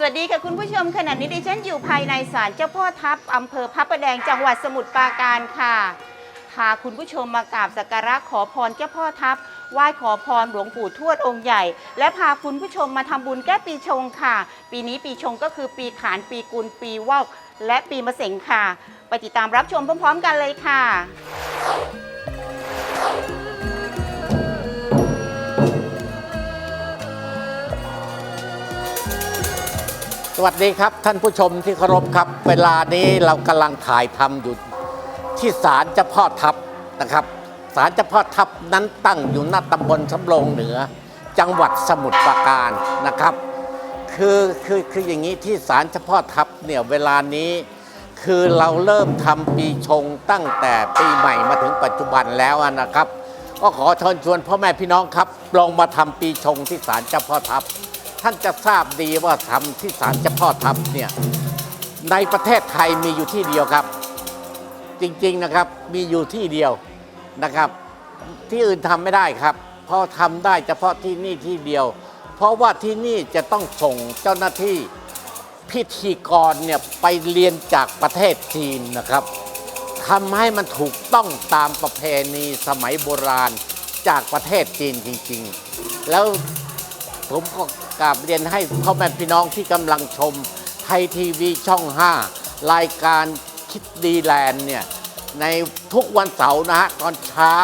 สวัสดีค่ะคุณผู้ชมขณะนี้ดิฉันอยู่ภายในศาลเจ้าพ่อทัพอำเภอพระประแดงจังหวัดสมุทรปราการค่ะพาคุณผู้ชมมากราบสักการะขอพรเจ้าพ่อทัพไหว้ขอพรหลวงปู่ทวดองค์ใหญ่ และพาคุณผู้ชมมาทำบุญแก้ปีชงค่ะ ปีนี้ปีชงก็คือปีขานปีกุลปีวอกและปีมะเสงค่ะ ไปติดตามรับชมพร้อม ๆ กันเลยค่ะ สวัสดีครับท่านผู้ชมที่เคารพครับ เวลานี้เรากำลังถ่ายทำอยู่ที่ศาลเจ้าพ่อทัพนะครับศาลเจ้าพ่อทัพนั้นตั้งอยู่หน้าตำบลสำโรงเหนือ จังหวัดสมุทรปราการนะครับ คือคือคืออย่างนี้ที่ศาลเจ้าพ่อทัพเนี่ยเวลานี้คือเราเริ่มทำปีชงตั้งแต่ปีใหม่มาถึงปัจจุบันแล้วนะครับ ก็ขอเชิญชวนพ่อแม่พี่น้องครับลองมาทำปีชงที่ศาลเจ้าพ่อทัพ ท่านจะทราบดีว่าทำที่ศาลเจ้าพ่อทัพเนี่ยในประเทศไทยมีอยู่ที่เดียวครับ จริงๆนะครับมีอยู่ที่เดียวนะครับ ที่อื่นทำไม่ได้ครับเพราะทำได้เฉพาะที่นี่ที่เดียว เพราะว่าที่นี่จะต้องส่งเจ้าหน้าที่พิธีกรเนี่ยไปเรียนจากประเทศจีนนะครับทำให้มันถูกต้องตามประเพณีสมัยโบราณจากประเทศจีนจริง ๆ แล้วผมก็ กราบเรียนให้พ่อแม่พี่น้องที่กำลังชมไทยทีวีช่อง 5 รายการคิดดีแลนด์เนี่ยในทุกวันเสาร์นะฮะตอนเช้า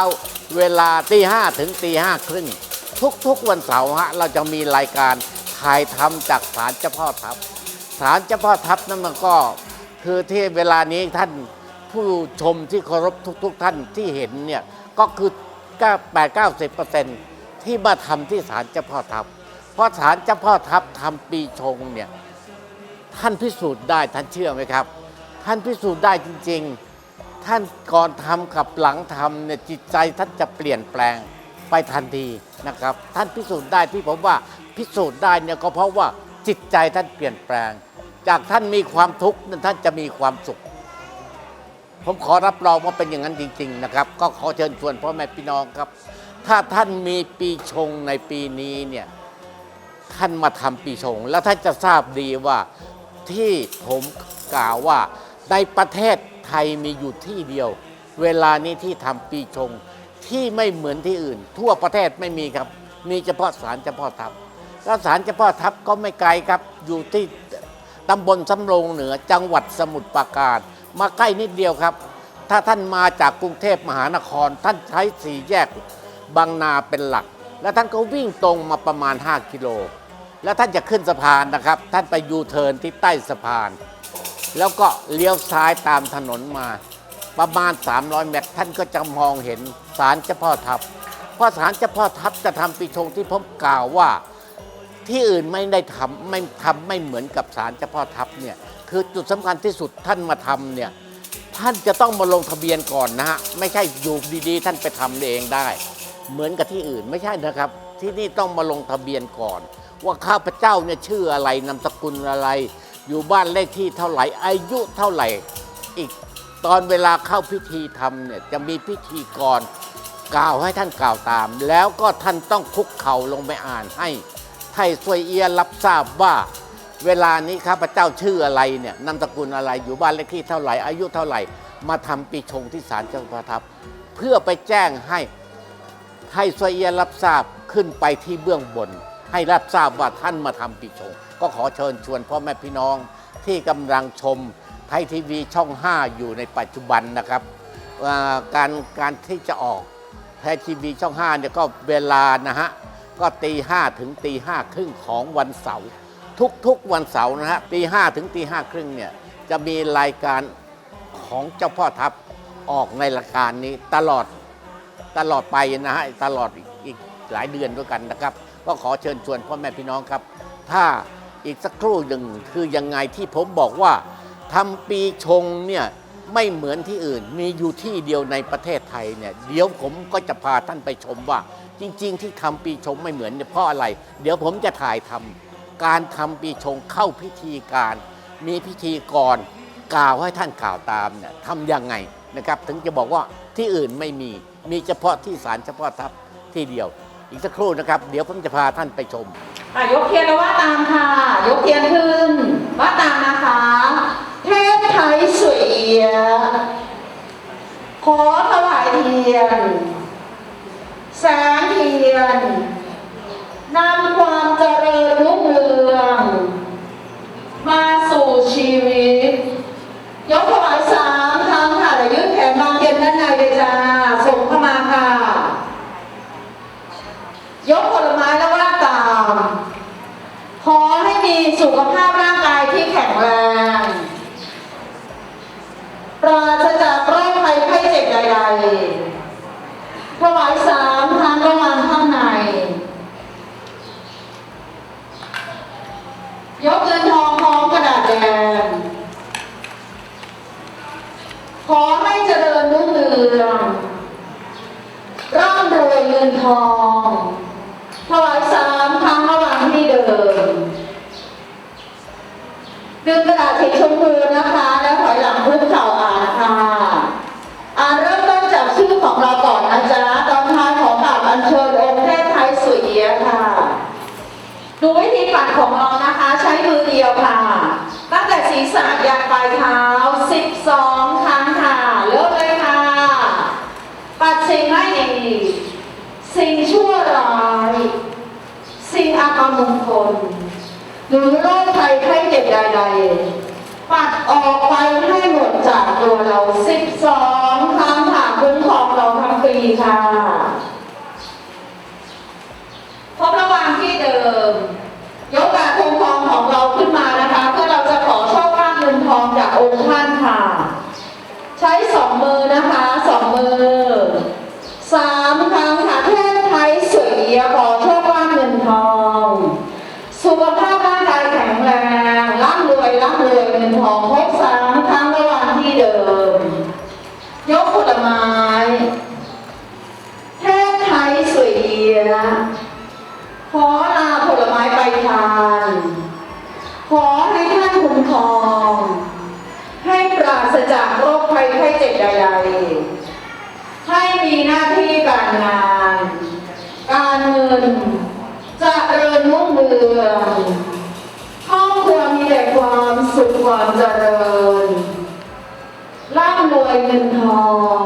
เวลาตีห้ถึงตีห้าครึ่งทุกๆวันเสาร์ฮะเราจะมีรายการถ่ายทำจากศาลเจ้าพ่อทัพศาลเจ้าพ่อทัพนั่นมันก็คือที่เวลานี้ท่านผู้ชมที่เคารพทุก ๆ ท่านที่เห็นเนี่ยก็คือ 8 90 ที่มาทำที่ศาลเจ้าพ่อทัพ เพราะศาลเจ้าพ่อทัพทำปีชงเนี่ยท่านพิสูจน์ได้ท่านเชื่อไหมครับ ท่านพิสูจน์ได้จริง ๆ ท่านก่อนทำกับหลังทำเนี่ยจิตใจท่านจะเปลี่ยนแปลงไปทันทีนะครับ ท่านพิสูจน์ได้ที่ผมว่าพิสูจน์ได้เนี่ยก็เพราะว่าจิตใจท่านเปลี่ยนแปลง จากท่านมีความทุกข์นั้นท่านจะมีความสุข ผมขอรับรองว่าเป็นอย่างนั้นจริง ๆ นะครับ ก็ขอเชิญชวนพ่อแม่พี่น้องครับ ถ้าท่านมีปีชงในปีนี้เนี่ย ท่านมาทำปีชง แล้วท่านจะทราบดีว่าที่ผมกล่าวว่าในประเทศไทยมีอยู่ที่เดียว เวลานี้ที่ทำปีชงที่ไม่เหมือนที่อื่น ทั่วประเทศไม่มีครับ มีเฉพาะศาลเฉพาะทัพแล้วศาลเฉพาะทัพก็ไม่ไกลครับ อยู่ที่ตำบลสำโรงเหนือจังหวัดสมุทรปราการ มาใกล้นิดเดียวครับ ถ้าท่านมาจากกรุงเทพมหานคร ท่านใช้สี่แยกบางนาเป็นหลัก แล้วท่านก็วิ่งตรงมาประมาณ 5 กิโล แล้วท่านจะขึ้นสะพานนะครับ ท่านไปยูเทิร์นที่ใต้สะพาน แล้วก็เลี้ยวซ้ายตามถนนมา ประมาณ 300 เมตร ท่านก็จะมองเห็นศาลเจ้าพ่อทัพเพราะศาลเจ้าพ่อทัพจะทำปีชงที่ผมกล่าวว่าที่อื่นไม่ได้ทำไม่ทำไม่เหมือนกับศาลเจ้าพ่อทัพเนี่ยคือจุดสำคัญที่สุดท่านมาทำเนี่ยท่านจะต้องมาลงทะเบียนก่อนนะฮะไม่ใช่อยู่ดีๆ ท่านไปทำเองได้ เหมือนกับที่อื่นไม่ใช่นะครับ ที่นี่ต้องมาลงทะเบียนก่อน ว่าข้าพเจ้าเนี่ยชื่ออะไรนามสกุลอะไร อยู่บ้านเลขที่เท่าไหร่อายุเท่าไหร่อีกตอนเวลาเข้าพิธีทำเนี่ยจะมีพิธีกรกล่าวให้ท่านกล่าวตาม แล้วก็ท่านต้องคุกเข่าลงไปอ่านให้ไทยสวยเอียรับทราบว่า เวลานี้ข้าพเจ้าชื่ออะไรเนี่ยนามสกุลอะไรอยู่บ้านเลขที่เท่าไหร่อายุเท่าไหร่ มาทำปีชงที่ศาลเจ้าพระทับ เพื่อไปแจ้งให้ ให้สเอียรับทราบขึ้นไปที่เบื้องบน ให้รับทราบว่าท่านมาทำปีชง ก็ขอเชิญชวนพ่อแม่พี่น้องที่กำลังชมไทยทีวีช่อง 5 อยู่ในปัจจุบันนะครับการการที่จะออกไทยทีวีช่อง5เนี่ยก็เวลานะฮะก็ตีห้าถึงตีห้าครึ่งของวันเสาร์ทุกๆวันเสาร์นะฮะตีห้าถึงตีห้าครึ่งเนี่ยจะมีรายการของเจ้าพ่อทัพออกในรายการนี้ตลอด ตลอดไปนะฮะตลอดอีกอีกหลายเดือนด้วยกันนะครับ ก็ขอเชิญชวนพ่อแม่พี่น้องครับ ถ้าอีกสักครู่หนึ่งคือยังไงที่ผมบอกว่าทำปีชงเนี่ยไม่เหมือนที่อื่น มีอยู่ที่เดียวในประเทศไทยเนี่ยเดี๋ยวผมก็จะพาท่านไปชมว่า จริง ๆ ที่ทำปีชงไม่เหมือนเนี่ยเพราะอะไร เดี๋ยวผมจะถ่ายทำการทำปีชงเข้าพิธีการ มีพิธีกรกล่าวให้ท่านกล่าวตามเนี่ยทำยังไงนะครับ ถึงจะบอกว่าที่อื่นไม่มี มีเฉพาะที่ศาลเฉพาะทัพที่เดียว อีกสักครู่นะครับ เดี๋ยวผมจะพาท่านไปชม อะยกเทียนแล้วว่าตามค่ะ ยกเทียนขึ้น ว่าตามนะคะ เทพไทยสวยเอียขอถวายเทียน แสงเทียนนำความเจริญรุ่งเรือง มาสู่ชีวิต ยกถวายสามครั้งค่ะแต่ยืดแขนบางเย็นด้านในเลยจ้าส่งเข้ามาค่ะ ยกผลไม้แล้วว่าตาม ขอให้มีสุขภาพร่างกายที่แข็งแรง ปราศจากโรคภัยไข้เจ็บใดๆ ถวายสามครั้งระหว่างข้างใน ยกเงินทองพร้อมกระดาษแดง ขอให้เจริญรุ่งเรืองร่ำรวยเงินทองถวายสามครั้งระว่างที่เดินดึงกระดาษสีชมพูนะคะ แล้วถอยหลังคุกเข่าอ่านค่ะ อ่านเริ่ม ของเราก่อนนะจ๊ะตอนท้ายของกราบอัญเชิญองค์เทพไทยสุยเอียค่ะ ดูวิธีปัดของเรานะคะ ใช้มือเดียวค่ะ ตั้งแต่ศีรษะยันปลายเท้า 12 ครั้งค่ะเริ่มเลยค่ะ ปัดสิ่งไม่ดีสิ่งชั่วร้าย สิ่งอัปมงคล หรือโรคภัยไข้เจ็บใดๆปัดออกไปให้หมดจากตัวเรา 12 ครั้งค่ะคุ้มครองเราทั้งปีค่ะ พบระหว่างที่เดิม ยกการคงทองของเราขึ้นมานะคะ เพื่อเราจะขอโชคลาภเงินทองจากองค์ท่านค่ะ ใช้ สองมือนะคะสองมือสามครั้งค่ะเทพไทยสวยเอียขอโชคลาภเงินทอง สุขภาพร่างกายแข็งแรงร่ำรวยร่ำรวยเงินทองครบสามครั้งระหว่างที่เดิม ยกผลไม้เทพไทยสวยเอียะขอลาผลไม้ไปทานขอให้ท่านคุ้มครอง ให้ปราศจากโรคภัยไข้เจ็บใดๆ ให้มีหน้าที่การงาน การเงินเจะเริญรุ่งเรืองครอบครัวมีแต่ความ สุขความเจริญร่ำรวยเงินทอง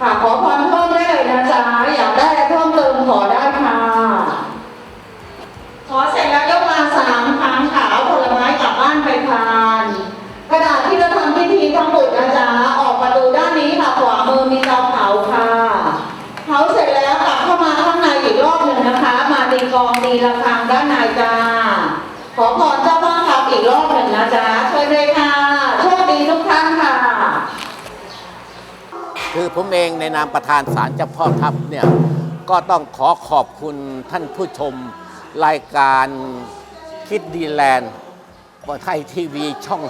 ค่ะขอพรเพิ่มได้เลยนะจ๊ะ อยากได้อะไรเพิ่มเติมขอได้ค่ะ ขอเสร็จแล้วยกมาสามครั้งค่ะเอาผลไม้กลับบ้านไปทาน กระดาษที่เราทำพิธีทั้งหมดนะจ๊ะ ออกประตูด้านนี้ค่ะขวามือมีเตาเผาค่ะ เผาเสร็จแล้วกลับเข้ามาข้างในอีกรอบหนึ่งนะคะ มาตีกลองตีระฆังด้านในจ้า ขอพรเจ้าบ้านครับอีกรอบหนึ่งนะจ๊ะเชิญเลยค่ะ โชคดีทุกท่านค่ะ คือผมเองในนามประธานศาลเจ้าพ่อทัพเนี่ยก็ต้องขอขอบคุณท่านผู้ชมรายการคิดดีแลนด์ไทยทีวีช่อง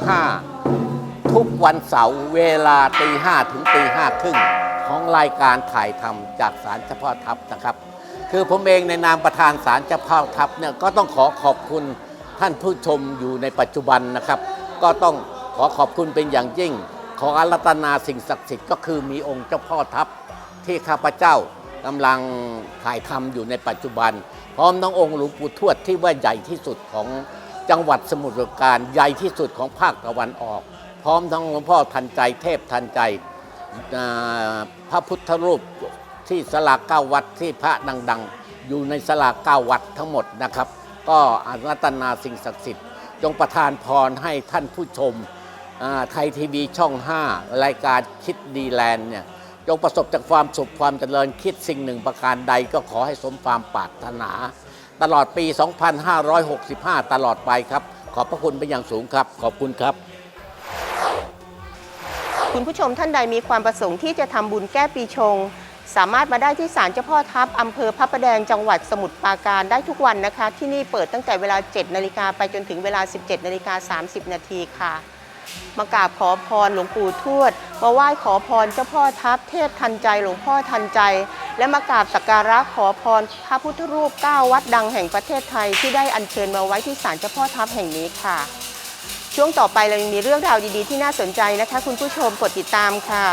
5 ทุกวันเสาร์เวลาตีห้ถึงตีห้าครึ่งของรายการถ่ายทำจากศาลเจ้าพ่อทัพนะครับ คือผมเองในนามประธานศาลเจ้าพ่อทัพเนี่ยก็ต้องขอขอบคุณท่านผู้ชมอยู่ในปัจจุบันนะครับ ก็ต้องขอขอบคุณเป็นอย่างยิ่ง ขออารัตนาสิ่งศักดิ์สิทธิ์ก็คือมีองค์เจ้าพ่อทัพที่ข้าพเจ้ากำลังถ่ายทำอยู่ในปัจจุบัน พร้อมทั้งองค์หลวงปู่ทวดที่ว่าใหญ่ที่สุดของจังหวัดสมุทรปราการใหญ่ที่สุดของภาคตะวันออก พร้อมทั้งหลวงพ่อทันใจเทพทันใจพระพุทธรูปที่สลาเก้าวัดที่พระดังๆ อยู่ในสลาเก้าวัดทั้งหมดนะครับ ก็อารัตนาสิ่งศักดิ์สิทธิ์ จงประทานพรให้ท่านผู้ชม ไทยทีวีช่อง 5 รายการคิดดีแลนด์เนี่ยจงประสบจากความสุขความเจริญคิดสิ่งหนึ่งประการใดก็ขอให้สมความปรารถนา ตลอดปี 2565 ตลอดไปครับ ขอบพระคุณเป็นอย่างสูงครับ ขอบคุณครับ คุณผู้ชมท่านใดมีความประสงค์ที่จะทำบุญแก้ปีชง สามารถมาได้ที่ศาลเจ้าพ่อทัพอำเภอพระประแดงจังหวัดสมุทรปราการได้ทุกวันนะคะ ที่นี่เปิดตั้งแต่เวลา 7 นาฬิกาไปจนถึงเวลา 17 นาฬิกา 30 นาทีค่ะ มากราบขอพรหลวงปู่ทวด มาไหว้ขอพรเจ้าพ่อทัพเทพทันใจหลวงพ่อทันใจ และมากราบสักการะขอพรพระพุทธรูปเก้าวัดดังแห่งประเทศไทยที่ได้อัญเชิญมาไว้ที่ศาลเจ้าพ่อทัพแห่งนี้ค่ะ ช่วงต่อไปเรายังมีเรื่องราวดีๆ ที่น่าสนใจนะคะ คุณผู้ชมกดติดตามค่ะ